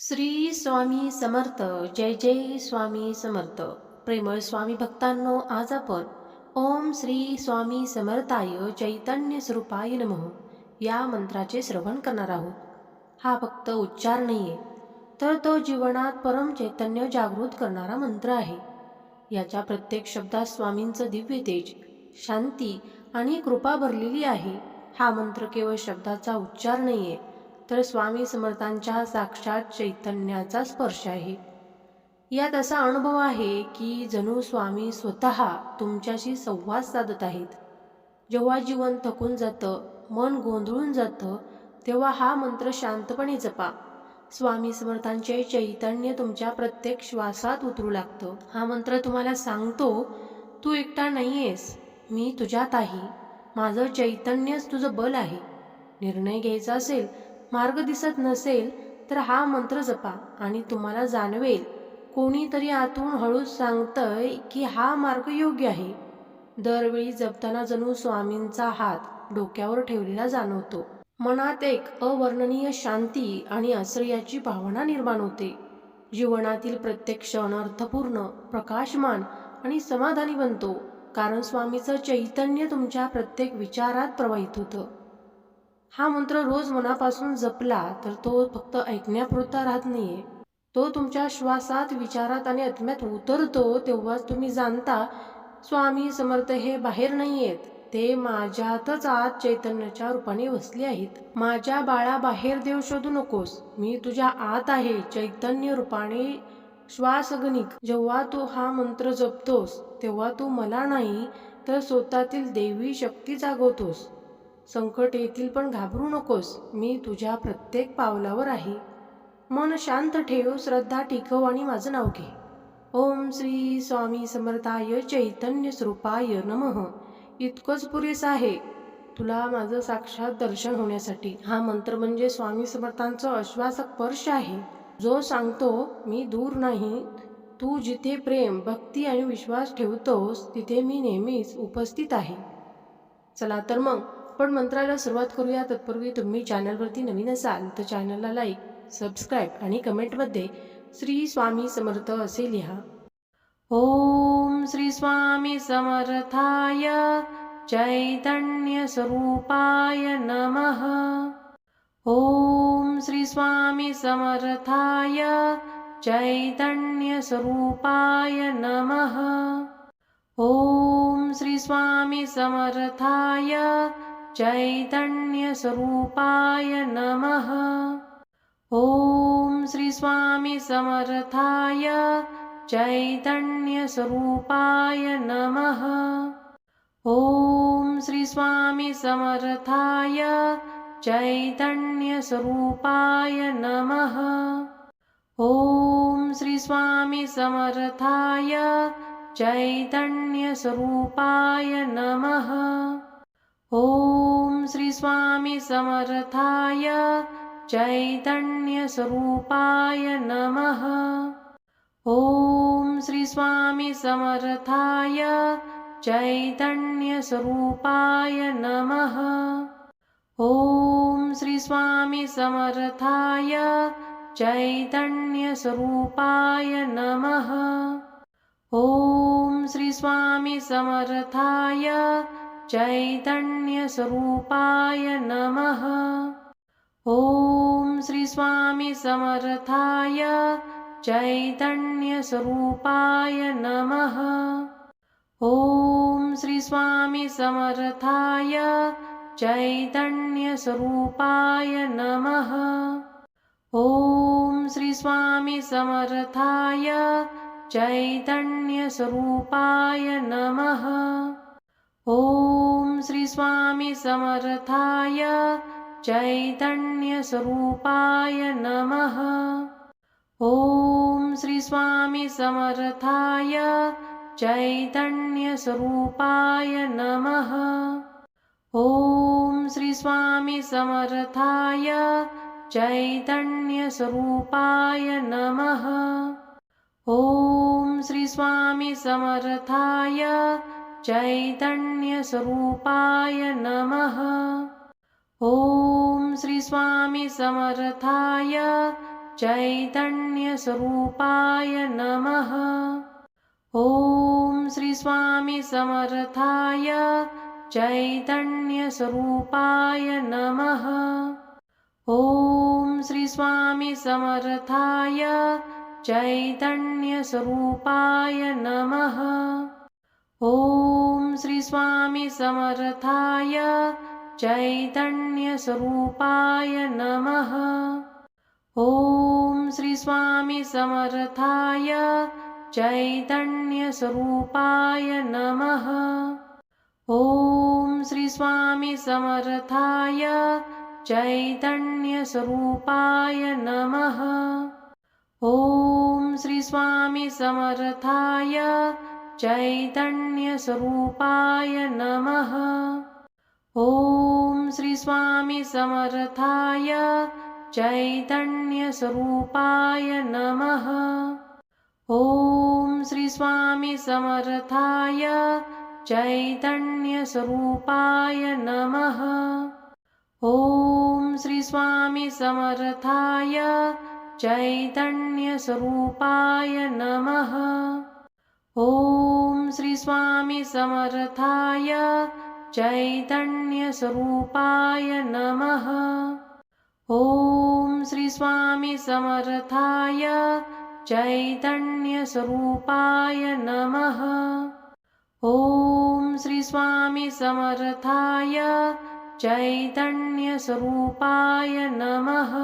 श्री स्वामी समर्थ जय जय स्वामी समर्थ. प्रेमळ स्वामी भक्तांनो आज आपण ओम श्री स्वामी समर्थाय चैतन्य स्वरूपाय नमः या मंत्राचे श्रवण करणार आहोत. हा फक्त उच्चार नाही आहे तर तो जीवनात परम चैतन्य जागृत करणारा मंत्र आहे. याच्या प्रत्येक शब्दात स्वामींचं दिव्य तेज शांती आणि कृपा भरलेली आहे. हा मंत्र केवळ शब्दाचा उच्चार नाही आहे तर स्वामी समर्थांच्या साक्षात चैतन्याचा स्पर्श आहे. यात असा अनुभव आहे की जणू स्वामी स्वतः तुमच्याशी संवाद साधत आहेत. जेव्हा जीवन थकून जातं मन गोंधळून जातं तेव्हा हा मंत्र शांतपणे जपा. स्वामी समर्थांचे चैतन्य तुमच्या प्रत्येक श्वासात उतरू लागतं. हा मंत्र तुम्हाला सांगतो तू एकटा नाही आहेस मी तुझ्यात आहे. माझं चैतन्यच तुझं बल आहे. निर्णय घ्यायचा असेल मार्ग दिसत नसेल तर हा मंत्र जपा आणि तुम्हाला जाणवेल. कोणीतरी आतून हळूच सांगतंय की हा मार्ग योग्य आहे. दरवेळी जपताना जणू स्वामींचा हात डोक्यावर ठेवलेला जाणवतो. मनात एक अवर्णनीय शांती आणि आश्रयाची भावना निर्माण होते. जीवनातील प्रत्येक क्षण अर्थपूर्ण प्रकाशमान आणि समाधानी बनतो कारण स्वामीचं चैतन्य तुमच्या प्रत्येक विचारात प्रवाहित होतं. हा मंत्र रोज मनापासून जपला तर तो फक्त ऐकण्यापुरता राहत नाहीये. तो तुमच्या श्वासात विचारात आणि आत्म्यात उतरतो तेव्हाच तुम्ही जाणता स्वामी समर्थ हे बाहेर नाही आहेत ते माझ्यातच आत चैतन्याच्या रूपाने वसले आहेत. माझ्या बाळा बाहेर देव शोधू नकोस. मी तुझ्या आत आहे चैतन्य रूपाने श्वासगणिक. जेव्हा तू हा मंत्र जपतोस तेव्हा तू मला नाही तर स्वतःतील देवी शक्ती जागवतोस. संकट येतील पण घाबरू नकोस मी तुझ्या प्रत्येक पावलावर आहे. मन शांत ठेव श्रद्धा टिकव आणि माझं नाव घे. ओम श्री स्वामी समर्थाय चैतन्य स्वरूपाय नमः. इतकंच पुरेस आहे. तुला माझं साक्षात दर्शन होण्यासाठी. हा मंत्र म्हणजे स्वामी समर्थांचं आश्वासक स्पर्श आहे. जो सांगतो मी दूर नाही. तू जिथे प्रेम भक्ती आणि विश्वास ठेवतोस तिथे मी नेहमीच उपस्थित आहे. चला तर मग. पण मंत्राला सुरुवात करूया. तत्पूर्वी तुम्ही चॅनलवरती नवीन असाल तर चॅनलला लाईक सबस्क्राईब आणि कमेंटमध्ये श्री स्वामी समर्थ असे लिहा. ओम श्री स्वामी समर्थाय चैतन्य स्वरूपाय नमः. ओम श्री स्वामी समर्थाय चैतन्य स्वरूपाय नमः. ओम श्री स्वामी समर्थाय चैतन्य स्वरूपाय नमः। ओम श्री स्वामी समर्थाय चैतन्य स्वरूपाय नमः। ओम श्री स्वामी समर्थाय चैतन्य स्वरूपाय नमः। ओम श्री स्वामी समर्थाय चैतन्य स्वरूपाय नमः ओम श्री स्वामी समर्थाय चैतन्य स्वरूपाय नमः। ओम श्री स्वामी समर्थाय चैतन्य स्वरूपाय नमः। ओम श्री स्वामी समर्थाय चैतन्य स्वरूपाय नमः ओम श्री स्वामी समर्थाय चैतन्य स्वरूपाय नमः। ओम श्री स्वामी समर्थाय चैतन्य स्वरूपाय नमः। ओम श्री स्वामी समर्थाय चैतन्य स्वरूपाय नमः। ओम श्री स्वामी समर्थाय चैतन्य स्वरूपाय नमः ओम श्री स्वामी समर्थाय चैतन्य स्वरूपाय नमः। ओम श्री स्वामी समर्थाय चैतन्य स्वरूपाय नमः। ओम श्री स्वामी समर्थाय चैतन्य स्वरूपाय नमः ओम श्री स्वामी समर्थाय चैतन्य स्वरूपाय नमः। ओम श्री स्वामी समर्थाय चैतन्यस्वरूपाय नमः। ॐ श्री स्वामी समर्थाय चैतन्यस्वरूपाय नमः। ॐ श्री स्वामी समर्थाय चैतन्यस्वरूपाय नमः ॐ स्वामी समर्थाय चैतन्यस्वरूपाय नमः। ॐ श्री स्वामी समर्थाय चैतन्यस्वरूपाय नमः। ॐ श्री स्वामी समर्थाय चैतन्यस्वरूपाय नमः। ॐ श्री स्वामी समर्थाय चैतन्यस्वरूपाय नमः। ॐ श्री स्वामी समर्थाय चैतन्यस्वरूपाय नमः। ॐ श्री स्वामी समर्थाय चैतन्यस्वरूपाय नमः। ॐ श्री स्वामी समर्थाय चैतन्यस्वरूपाय नमः ॐ श्री स्वामी समर्थाय चैतन्यस्वरूपाय नमः। ॐ श्री स्वामी समर्थाय चैतन्यस्वरूपाय नमः। ॐ श्री स्वामी समर्थाय चैतन्यस्वरूपाय नमः।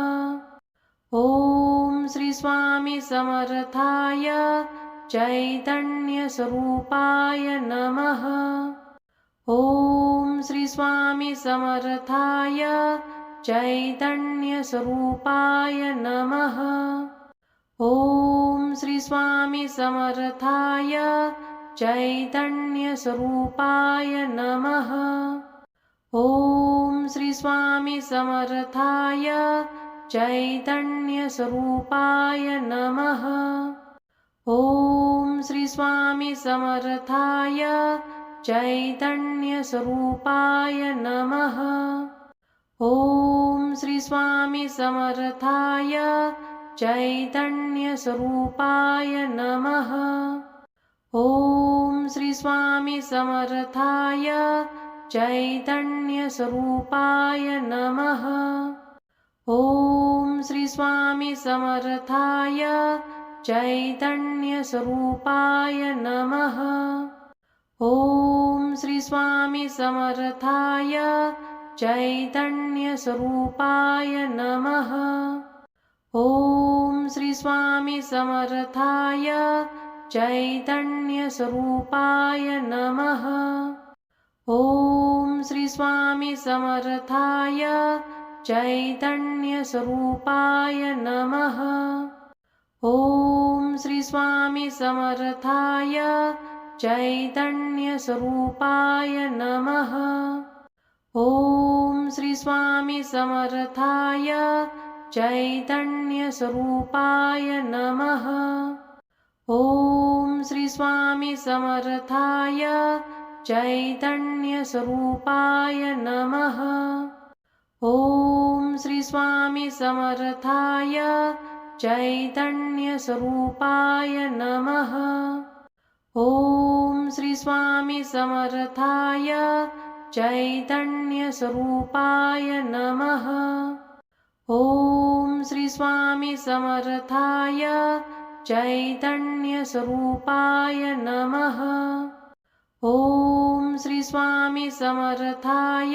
ॐ श्री स्वामी समर्थाय चैतन्यस्वरूपाय नमः। ॐ श्री स्वामी समर्थाय चैतन्यस्वरूपाय नमः। ॐ श्री स्वामी समर्थाय चैतन्यस्वरूपाय नमः। ॐ श्री स्वामी समर्थाय चैतन्यस्वरूपाय नमः ॐ स्वामी समर्थाय चैतन्यस्वरूपाय नमः। ॐ श्री स्वामी समर्थाय चैतन्यस्वरूपाय नमः। ॐ श्री स्वामी समर्थाय चैतन्यस्वरूपाय नमः। ॐ श्री समर्थाय चैतन्यस्वरूपाय नमः। ॐ श्री स्वामी समर्थाय चैतन्यस्वरूपाय नमः। ॐ श्री स्वामी समर्थाय चैतन्यस्वरूपाय नमः। ॐ श्री स्वामी समर्थाय चैतन्यस्वरूपाय नमः। ॐ स्वामी समर्थाय चैतन्यस्वरूपाय नमः। ॐ श्री समर्थाय चैतन्यस्वरूपाय नमः। ॐ श्री समर्थाय चैतन्यस्वरूपाय नमः। ॐ श्री स्वामी समर्थाय चैतन्यस्वरूपाय नमः। ॐ श्री स्वामी समर्थाय चैतन्यस्वरूपाय नमः। ॐ श्री स्वामी समर्थाय चैतन्यस्वरूपाय नमः। ॐ श्री स्वामी समर्थाय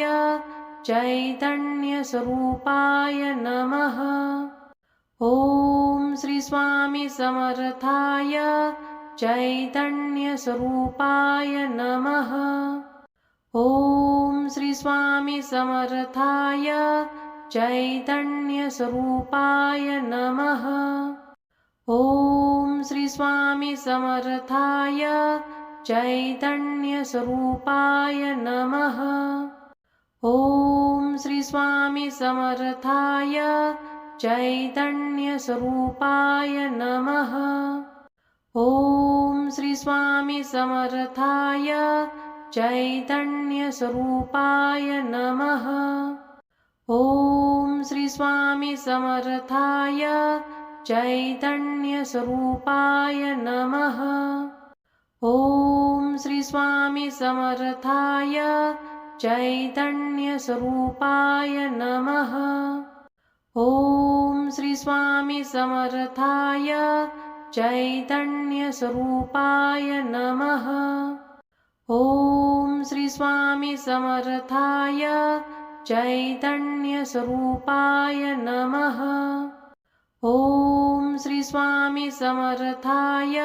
चैतन्यस्वरूपाय नमः ॐ श्री स्वामी समर्थाय चैतन्यस्वरूपाय नमः। ॐ श्री स्वामी समर्थाय चैतन्यस्वरूपाय नमः। ॐ श्री स्वामी समर्थाय चैतन्यस्वरूपाय नमः। ॐ श्री स्वामी समर्थाय चैतन्यस्वरूपाय नमः। ॐ श्री स्वामी समर्थाय चैतन्यस्वरूपाय नमः। ॐ श्री स्वामी समर्थाय चैतन्यस्वरूपाय नमः। ॐ श्री स्वामी समर्थाय चैतन्यस्वरूपाय नमः ॐ श्री स्वामी समर्थाय चैतन्यस्वरूपाय नमः। ॐ श्री स्वामी समर्थाय चैतन्यस्वरूपाय नमः। ॐ श्री स्वामी समर्थाय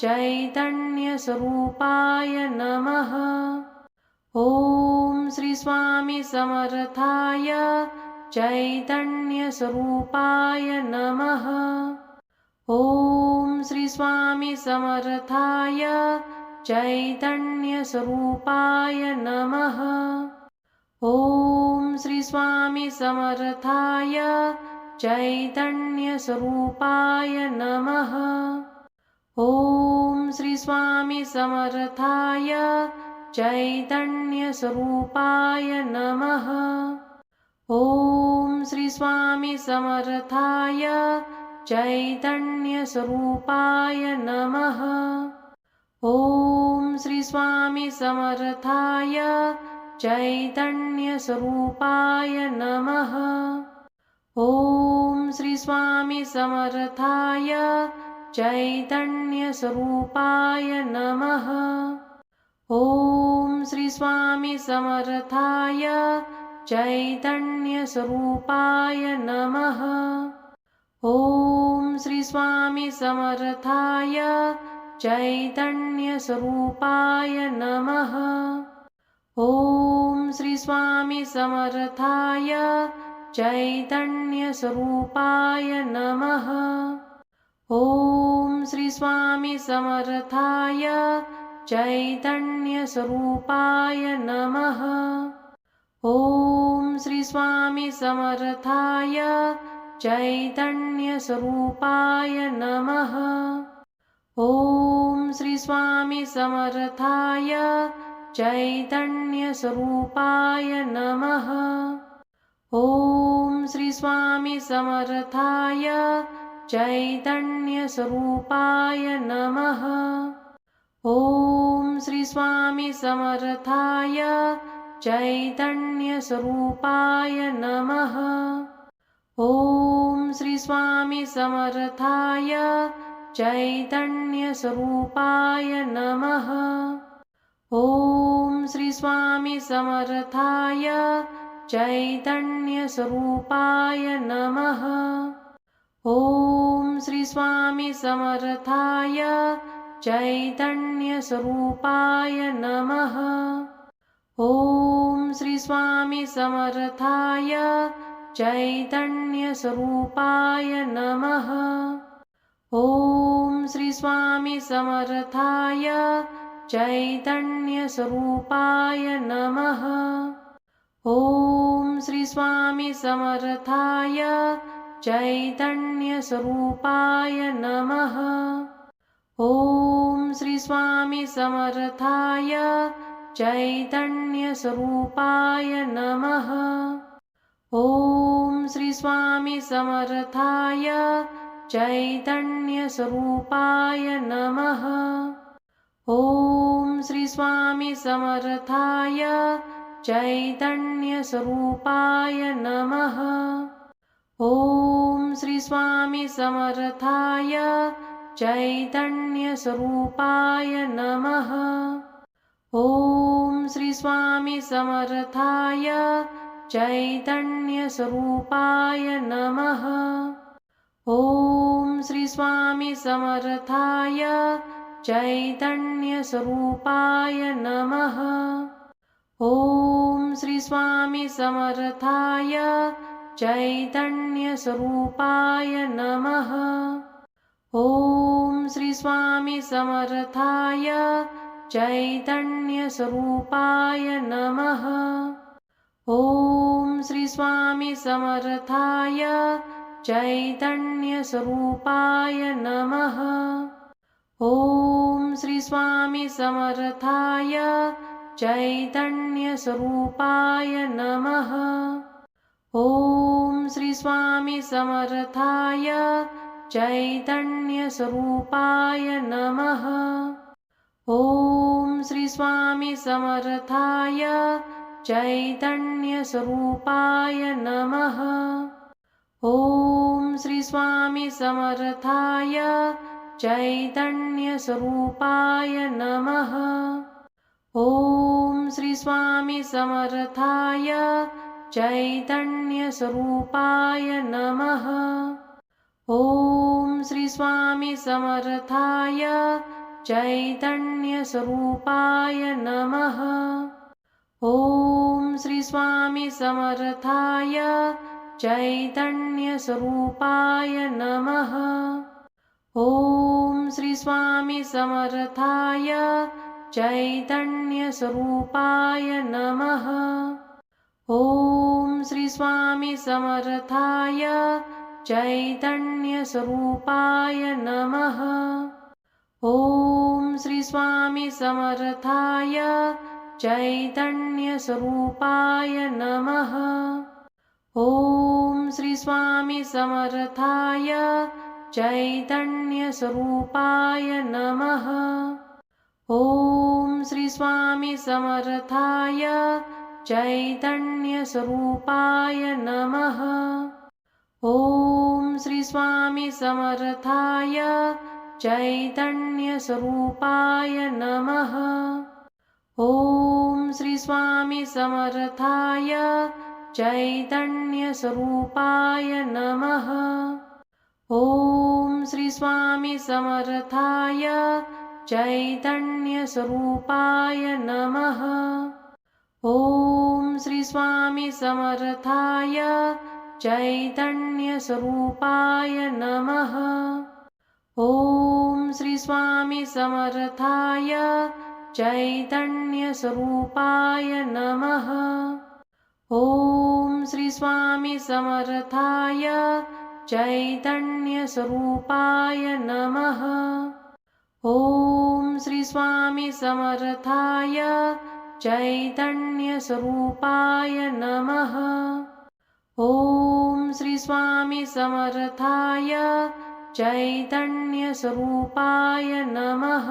चैतन्यस्वरूपाय नमः। ॐ श्री स्वामी समर्थाय चैतन्यस्वरूपाय नमः। ॐ श्री स्वामी समर्थाय चैतन्यस्वरूपाय नमः। ॐ श्री स्वामी समर्थाय चैतन्यस्वरूपाय नमः। ॐ श्री स्वामी समर्थाय चैतन्यस्वरूपाय नमः ॐ श्री स्वामी समर्थाय चैतन्यस्वरूपाय नमः। ॐ श्री स्वामी समर्थाय चैतन्यस्वरूपाय नमः। ॐ श्री स्वामी समर्थाय चैतन्यस्वरूपाय नमः। ॐ श्री स्वामी समर्थाय चैतन्यस्वरूपाय नमः। ॐ श्री स्वामी समर्थाय चैतन्यस्वरूपाय नमः। ॐ श्री स्वामी समर्थाय चैतन्यस्वरूपाय नमः। ॐ श्री स्वामी समर्थाय चैतन्यस्वरूपाय नमः ॐ श्री स्वामी समर्थाय चैतन्यस्वरूपाय नमः। ॐ श्री स्वामी समर्थाय चैतन्यस्वरूपाय नमः। ॐ श्री स्वामी समर्थाय चैतन्यस्वरूपाय नमः। ॐ श्री स्वामी समर्थाय चैतन्यस्वरूपाय नमः। ॐ श्री स्वामी समर्थाय चैतन्यस्वरूपाय नमः। ॐ श्री स्वामी समर्थाय चैतन्यस्वरूपाय नमः। ॐ श्री स्वामी समर्थाय चैतन्यस्वरूपाय नमः ॐ श्री स्वामी समर्थाय चैतन्यस्वरूपाय नमः। ॐ श्री स्वामी समर्थाय चैतन्यस्वरूपाय नमः। ॐ श्री स्वामी समर्थाय चैतन्यस्वरूपाय नमः। ॐ श्री स्वामी समर्थाय चैतन्यस्वरूपाय नमः। ॐ श्री स्वामी समर्थाय चैतन्यस्वरूपाय नमः। ॐ श्री स्वामी समर्थाय चैतन्यस्वरूपाय नमः। ॐ श्री स्वामी समर्थाय चैतन्यस्वरूपाय नमः ॐ श्री स्वामी समर्थाय चैतन्यस्वरूपाय नमः। ॐ श्री स्वामी समर्थाय चैतन्यस्वरूपाय नमः। ॐ श्री स्वामी समर्थाय चैतन्यस्वरूपाय नमः। ॐ श्री स्वामी समर्थाय चैतन्यस्वरूपाय नमः। ॐ श्री स्वामी समर्थाय चैतन्यस्वरूपाय नमः। ॐ श्री स्वामी समर्थाय चैतन्यस्वरूपाय नमः। ॐ श्री स्वामी समर्थाय चैतन्यस्वरूपाय नमः ॐ श्री स्वामी समर्थाय चैतन्यस्वरूपाय नमः। ॐ श्री स्वामी समर्थाय चैतन्यस्वरूपाय नमः। ॐ श्री स्वामी समर्थाय चैतन्यस्वरूपाय नमः। ॐ श्री स्वामी समर्थाय चैतन्यस्वरूपाय नमः। ॐ श्री स्वामी समर्थाय चैतन्यस्वरूपाय नमः। ॐ श्री स्वामी समर्थाय चैतन्यस्वरूपाय नमः। ॐ श्री स्वामी समर्थाय चैतन्यस्वरूपाय नमः ॐ श्री स्वामी समर्थाय चैतन्यस्वरूपाय नमः। ॐ श्री स्वामी समर्थाय चैतन्यस्वरूपाय नमः। ॐ श्री स्वामी समर्थाय चैतन्यस्वरूपाय नमः। ॐ श्री स्वामी समर्थाय चैतन्यस्वरूपाय नमः। ॐ श्री स्वामी समर्थाय चैतन्यस्वरूपाय नमः। ॐ श्री स्वामी समर्थाय चैतन्यस्वरूपाय नमः। ॐ श्री स्वामी समर्थाय चैतन्यस्वरूपाय नमः। ॐ श्री स्वामी समर्थाय चैतन्यस्वरूपाय नमः। ॐ श्री स्वामी समर्थाय चैतन्यस्वरूपाय नमः। ॐ श्री स्वामी समर्थाय चैतन्यस्वरूपाय नमः। ॐ श्री स्वामी समर्थाय चैतन्यस्वरूपाय नमः